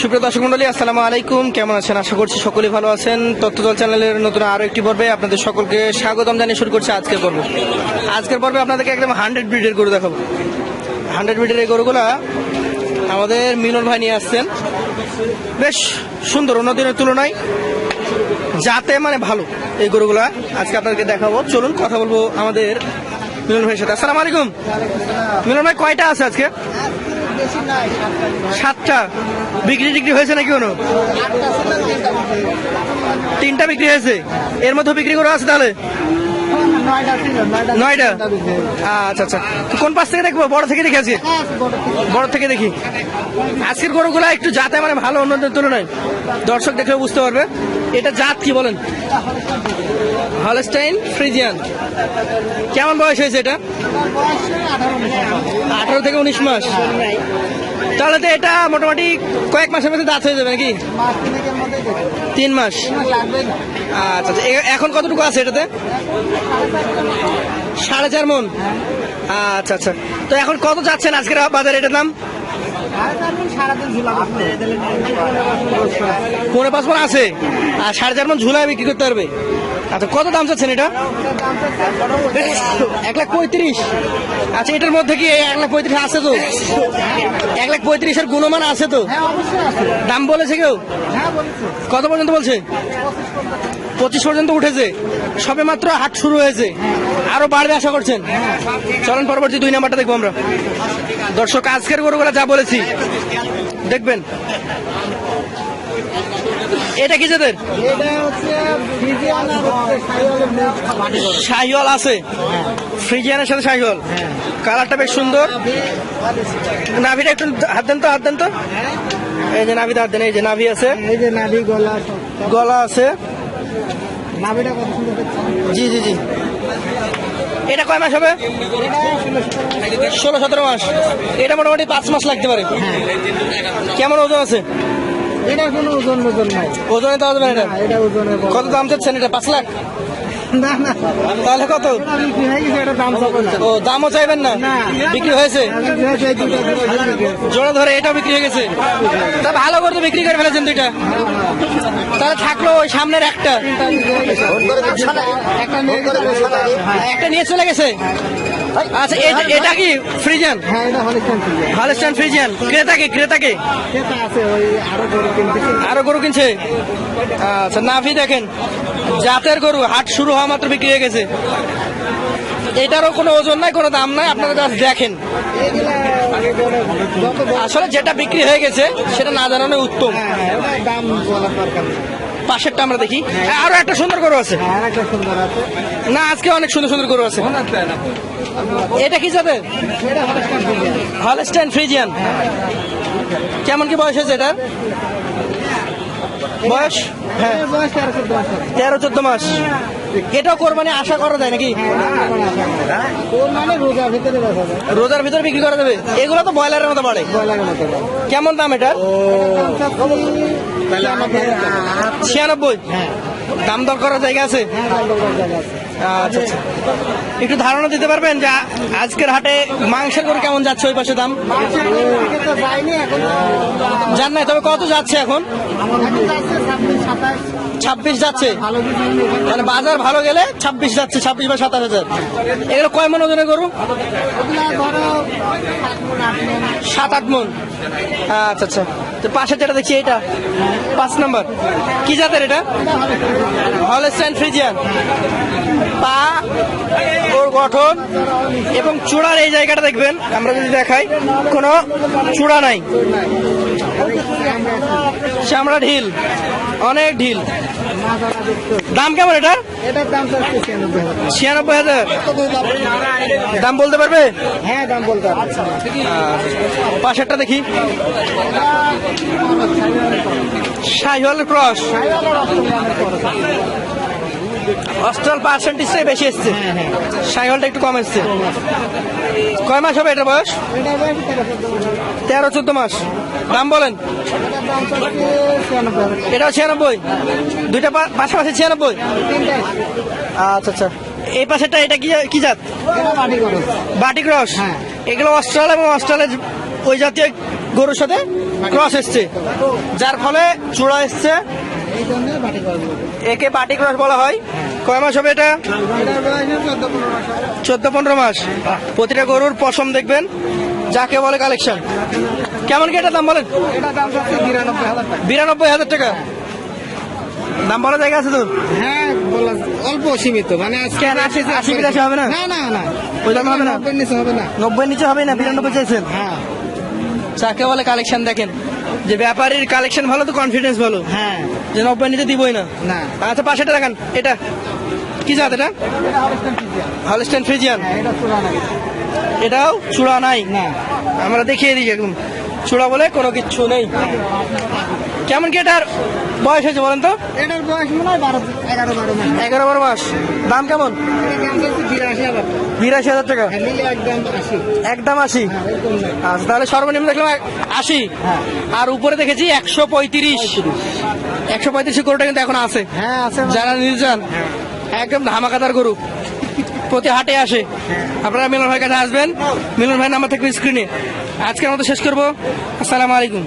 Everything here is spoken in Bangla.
সুপ্রিয় দর্শক মন্ডলী, আসসালামু আলাইকুম। কেমন আছেন? আশা করছি সকলেই ভালো আছেন। তথ্যদল চ্যানেলের নতুন আরও একটি পর্বে আপনাদের সকলকে স্বাগতম জানিয়ে শুরু করছে আজকের পর্ব। আজকের পর্বে আপনাদেরকে একদম হান্ড্রেড ব্রিডের গরু দেখাবো। হান্ড্রেড ব্রিডের এই গরুগুলা আমাদের মিলন ভাই নিয়ে আসছেন। বেশ সুন্দর অন্য দিনের তুলনায় যাতে মানে ভালো এই গরুগুলা। আজকে আপনাদেরকে দেখাবো। চলুন কথা বলব আমাদের মিলন ভাইয়ের সাথে। আসসালামু আলাইকুম। মিলন ভাই, কয়টা আছে আজকে? সাতটা বিক্রি টিক্রি হয়েছে নাকি কোনো? তিনটা বিক্রি। হয়েছে। এর মধ্যে বিক্রি করা আছে তাহলে? নয়টা। আচ্ছা আচ্ছা। কোন পাশ থেকে দেখব? বড় থেকে দেখে আজকে? বড় থেকে দেখি। আজকের গরুগুলা একটু জাতে মানে ভালো, অন্যদের তুলনায়। দর্শক দেখলে বুঝতে পারবে। এটা জাত কি বলেন? Holstein Friesian. কেমন বয়স হয়েছে এটা? আঠারো থেকে উনিশ মাস। তাহলে তো এটা মোটামুটি কয়েক মাসের মধ্যে দাঁত হয়ে যাবে নাকি? তিন মাস। আচ্ছা আচ্ছা। এখন কতটুকু আছে এটাতে? সাড়ে চার মন। আচ্ছা আচ্ছা। তো এখন কত যাচ্ছেন আজকের বাজারে এটার দাম? পনেরো পাঁচ মন আছে। আর সাড়ে চার মন ঝুলায় বিক্রি করতে পারবে? আচ্ছা কত দাম চাচ্ছেন এটা? এক লাখ পঁয়ত্রিশ। আচ্ছা এটার মধ্যে কি এক লাখ পঁয়ত্রিশ আছে তো? এক লাখ পঁয়ত্রিশের গুণমান আছে তো? দাম বলেছে কেউ? কত পর্যন্ত বলছে? পঁচিশ পর্যন্ত উঠেছে। সবে মাত্র হাট শুরু হয়েছে। আরও বাড়বে আশা করছেন? চলেন পরবর্তী দুই নাম্বারটা দেখব আমরা। দর্শক আজকের গরুগুলা যা বলেছি দেখবেন। এটা কি যাদের শাহিওয়াল আছে? ফ্রিজিয়ানের সাথে শাহিওয়াল? কালারটা বেশ সুন্দর। নাভিটা একটু হাত দেন তো হাত দেন তো। এই যে নাভিটা হাত দেন এই যে নাভি আছে। এই যে নাভি গলা গলা আছে। নাভিটা কত সুন্দর জি জি জি। এটা কয় মাস হবে? ষোলো সতেরো মাস। এটা মোটামুটি পাঁচ মাস লাগতে পারে। কেমন ওজন আছে? এটা কোনো ওজন ওজন নাই। ওজনে দেওয়া যাবে না এটা? এটা ওজনে কত দাম চাচ্ছেন এটা? পাঁচ লাখ? না না। তাহলে কত? বিক্রি হয়ে গেছে এটা দাম চাবো না ও দামও চাইবেন না? না। বিক্রি হয়েছে। জোড়া ধরে এটাও বিক্রি হয়ে গেছে? তা ভালো করে তো বিক্রি করে ফেলেছেন দুইটা। তাহলে থাকল ওই সামনের একটা। একটা নিয়ে একটা নিয়ে চলে গেছে? আচ্ছা এটা- এটা কি ফ্রিজান হ্যাঁ এটা হলিস্টান ছিল হালস্টান ক্রেতাকে ক্রেতাকে। সেটা আছে ওই আরও গরু কিনতেছি আরও গরু কিনছে? আচ্ছা নাভি দেখেন জাতের গরু হাট শুরু হওয়া মাত্র বিক্রি হয়ে গেছে। এটারও কোনো ওজন নাই কোনো দাম নাই আপনারা জাস্ট দেখেন। আসলে যেটা বিক্রি হয়ে গেছে সেটা না জানানো উত্তম। হ্যাঁ হ্যাঁ দাম পাশেরটা আমরা দেখি। আরও একটা সুন্দর গরু হ্যাঁ আছে। না আজকে অনেক সুন্দর সুন্দর গরু আছে। এটা কি যাবে? হলস্টাইন ফ্রিজিয়ান কেমন কি বয়স হয়েছে এটার? বয়স? হ্যাঁ। তেরো, চোদ্দ মাস। এটাও কোরবানি আশা করা যায় নাকি? রোজার ভিতরে বিক্রি করা যাবে। এগুলো তো ব্রয়লারের মতো বাড়ে। কেমন দাম এটা ছিয়ানব্বই। দাম দর করার জায়গা আছে? আচ্ছা আচ্ছা। একটু ধারণা দিতে পারবেন যে আজকের হাটে মাংসের করে কেমন যাচ্ছে ওই পাশে দাম? জান নাই, তবে কত যাচ্ছে এখন? ছাব্বিশ যাচ্ছে। মানে বাজার ভালো গেলে ছাব্বিশ যাচ্ছে, ছাব্বিশ বা সাতাশ হাজার। এগুলো কয় মন ওজনের গরু? সাত আট। মন। আচ্ছা আচ্ছা। তো পাশে যেটা দেখছি এটা পাঁচ নাম্বার। কি জাতের এটা? Holstein Friesian. পা ওর গঠন এবং চূড়ার এই জায়গাটা দেখবেন আমরা যদি দেখাই কোনো চূড়া নাই। চামড়া ঢিল অনেক ঢিল। দাম কেমন এটা এটার? ছিয়ানব্বই হাজার। দাম বলতে পারবে? হ্যাঁ দাম বলতে পারছি পাশেরটা দেখি। শাহিওয়াল ক্রস। অস্ট্রাল পার্সেন্টেজটাই বেশি এসছে। হ্যাঁ হ্যাঁ। একটু কম এসছে। কয় মাস হবে এটা বয়স? তেরো চোদ্দ মাস। দাম বলেন। এটাও ছিয়ানব্বই। দুইটা পাশাপাশি ছিয়ানব্বই? আচ্ছা আচ্ছা। এই পাশেরটা এটা কি কি জাত? বাটি ক্রস। হ্যাঁ। এগুলো অস্ট্রাল এবং অস্ট্রালের ওই জাতীয় গরুর সাথে ক্রস এসছে। যার ফলে চূড়া এসছে। বাটি একে পাটি ক্রস বলা হয়। কয় মাস হবে এটা? চোদ্দ পনেরো মাস। প্রতিটা গরুর পশম দেখবেন। যাকে বলে কালেকশন কেমন কি এটা দাম বলেন? বিরানব্বই হাজার টাকা। দাম বলা জায়গা আছে তো? হ্যাঁ বলা অল্প সীমিত মানে আজকে কেন, আশি- আশি বিরাশি হবে না? না না না ওই দামে হবে না? নব্বই নিচে হবে না? নব্বই নিচে হবে না বিরানব্বই চাইছেন? হ্যাঁ। যাকে বলে কালেকশন দেখেন। যে ব্যাপারীর কালেকশন ভালো তো কনফিডেন্স ভালো? হ্যাঁ। যে নব্বই নিতে দিবই না? না। আচ্ছা পাশেটা দেখান এটা কি জাত এটা? ভালো স্ট্যান্ড ফ্রিজিয়ান। হলস্টেন ফ্রিজিয়ান হ্যাঁ এটা চূড়া না এটাও চূড়া নাই? না। আমরা দেখিয়ে দিই একদম। চূড়া বলে কোনো কিচ্ছু নেই। কেমন কি এটার? বয়স হয়েছে বলেন তো? এটার বয়স মনে হয় বারো এগারো বারো মাস। এগারো বারো মাস। দাম কেমন? বিরাশি হাজার। টাকা। হ্যাঁ, একদম আশি। আচ্ছা তাহলে সর্বনিম্ন দেখলাম আশি। হ্যাঁ। আর উপরে দেখেছি একশো পঁয়ত্রিশ। একশো পঁয়ত্রিশ গরুটা কিন্তু এখন আছে। হ্যাঁ আছে যারা নিতে চান একদম ধামাকাদার গরু। প্রতি হাটে আসে। আপনারা মিলন ভাইয়ের কাছে আসবেন। মিলন ভাই নাম্বার থাকবে স্ক্রিনে আজকের মতো শেষ করব। আসসালামু আলাইকুম।